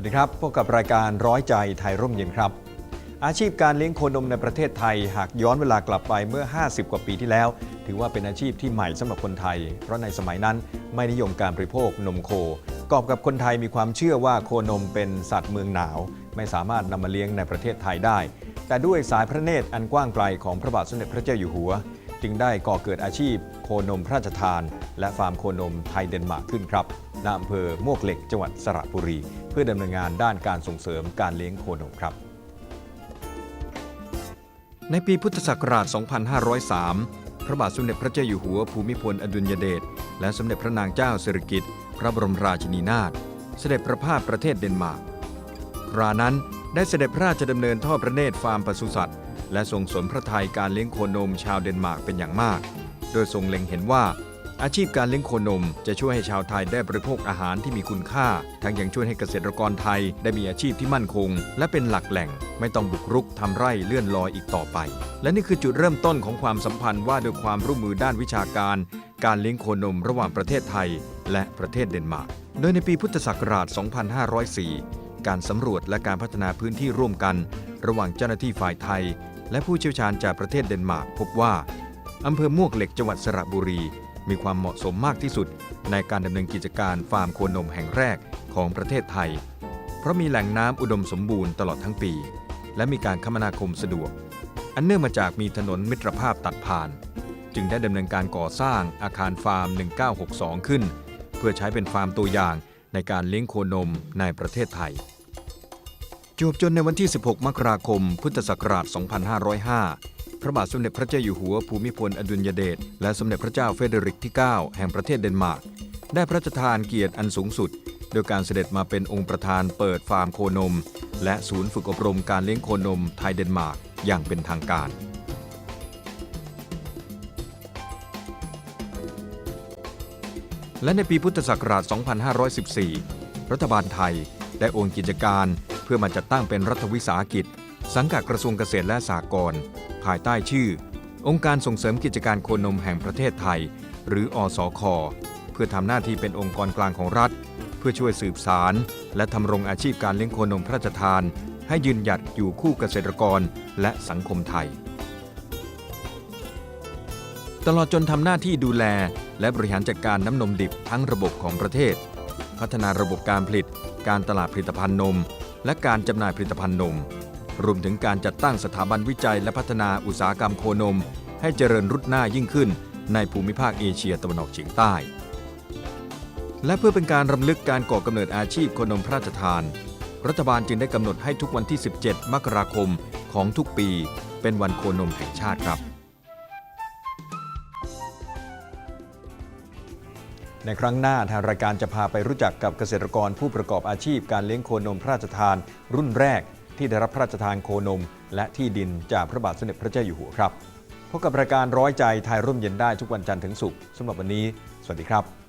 วัสดีครับ พบกับรายการร้อยใจไทยร่มเย็นครับ อาชีพการเลี้ยงโคนมในประเทศไทย หากย้อนเวลากลับไปเมื่อ 50 กว่าปีที่แล้ว ถือว่าเป็นอาชีพที่ใหม่สำหรับคนไทย เพราะในสมัยนั้นไม่นิยมการบริโภคนมโค กอบกับคนไทยมีความเชื่อว่าโคนมเป็นสัตว์เมืองหนาว ไม่สามารถนำมาเลี้ยงในประเทศไทยได้ แต่ด้วยสายพระเนตรอันกว้างไกลของพระบาทสมเด็จพระเจ้าอยู่หัว จึงได้ก่อเกิดอาชีพโคนมพระราชทาน และฟาร์มโคนมไทยเดนมาร์กขึ้นครับณอำเภอมวกเหล็กจังหวัดสระบุรี เพื่อดำเนินงานด้านการส่งเสริมการเลี้ยงโคนมครับ ในปีพุทธศักราช 2503 พระบาทสมเด็จพระเจ้าอยู่หัวภูมิพลอดุลยเดชและสมเด็จพระนางเจ้าสิริกิติ์พระบรมราชินีนาถเสด็จประพาสประเทศเดนมาร์กครานั้นได้เสด็จพระราชดำเนินทอดพระเนตรฟาร์มปศุสัตว์ และทรงสนพระทัยการเลี้ยงโคนมชาวเดนมาร์กเป็นอย่างมาก โดยทรงเล็งเห็นว่า อาชีพการเลี้ยงโคนมจะช่วยให้ชาวไทยได้บริโภคอาหารที่มีคุณค่า ทั้งยังช่วยให้เกษตรกรไทยได้มีอาชีพที่มั่นคง และเป็นหลักแหล่ง ไม่ต้องบุกรุกทำไร่เลื่อนลอยอีกต่อไป และนี่คือจุดเริ่มต้นของความสัมพันธ์ว่าด้วยความร่วมมือด้านวิชาการ การเลี้ยงโคนมระหว่างประเทศไทย และประเทศเดนมาร์ก โดยในปีพุทธศักราช 2504 การสำรวจและการพัฒนาพื้นที่ร่วมกัน ระหว่างเจ้าหน้าที่ฝ่ายไทย และผู้เชี่ยวชาญจากประเทศเดนมาร์กพบว่าอำเภอมวกเหล็กจังหวัดสระบุรี มีความเหมาะสมมากที่สุด ในการดำเนินกิจการฟาร์มโคนมแห่งแรกของประเทศไทย เพราะมีแหล่งน้ำอุดมสมบูรณ์ตลอดทั้งปี และมีการคมนาคมสะดวก อันเนื่องมาจากมีถนนมิตรภาพตัดผ่าน จึงได้ดำเนินการก่อสร้างอาคารฟาร์ม 1962 ขึ้น เพื่อใช้เป็นฟาร์มตัวอย่างในการเลี้ยงโคนมในประเทศไทย จวบจนในวันที่ 16 มกราคม พุทธศักราช 2505 พระบาทสมเด็จพระเจ้าอยู่หัวภูมิพลอดุลยเดชและสมเด็จพระเจ้าเฟเดริกที่ 9 แห่งประเทศเดนมาร์ก ได้พระราชทานเกียรติอันสูงสุด โดยการเสด็จมาเป็นองค์ประธานเปิดฟาร์มโคนม และศูนย์ฝึกอบรมการเลี้ยงโคนมไทยเดนมาร์กอย่างเป็นทางการและในปีพุทธศักราช 2514 รัฐบาลไทยได้โอนกิจการ พื่อมาจัดตั้งเป็นรัฐวิสาหกิจ สังกัดกระทรวงเกษตรและสหกรณ์ภายใต้ชื่อ องค์การส่งเสริมกิจการโคนมแห่งประเทศไทย หรืออสค เพื่อทำหน้าที่เป็นองค์กรกลางของรัฐ เพื่อช่วยสืบสาร และทำรงอาชีพการเลี้ยงโคนมพระราชทาน ให้ยืนหยัดอยู่คู่เกษตรกรและสังคมไทย ตลอดจนทำหน้าที่ดูแล และบริหารจัดการน้ำนมดิบทั้งระบบของประเทศ พัฒนาระบบการผลิต การตลาดผลิตภัณฑ์นม และการจำหน่ายผลิตภัณฑ์นม รวมถึงการจัดตั้งสถาบันวิจัยและพัฒนาอุตสาหกรรมโคนม ให้เจริญรุดหน้ายิ่งขึ้น ในภูมิภาคเอเชียตะวันออกเฉียงใต้ และเพื่อเป็นการรำลึกการก่อกำเนิดอาชีพโคนมพระราชทาน รัฐบาลจึงได้กำหนดให้ทุกวันที่ 17 มกราคมของทุกปี เป็นวันโคนมแห่งชาติครับ ในครั้งหน้าทางรายการจะพาไปรู้จักกับเกษตรกรผู้ประกอบอาชีพการเลี้ยงโคนมพระราชทาน รุ่นแรกที่ได้รับพระราชทานโคนม และที่ดินจากพระบาทสมเด็จพระเจ้าอยู่หัวครับพบกับรายการร้อยใจไทยร่มเย็นได้ทุกวันจันทร์ถึงศุกร์สำหรับวันนี้ สวัสดีครับ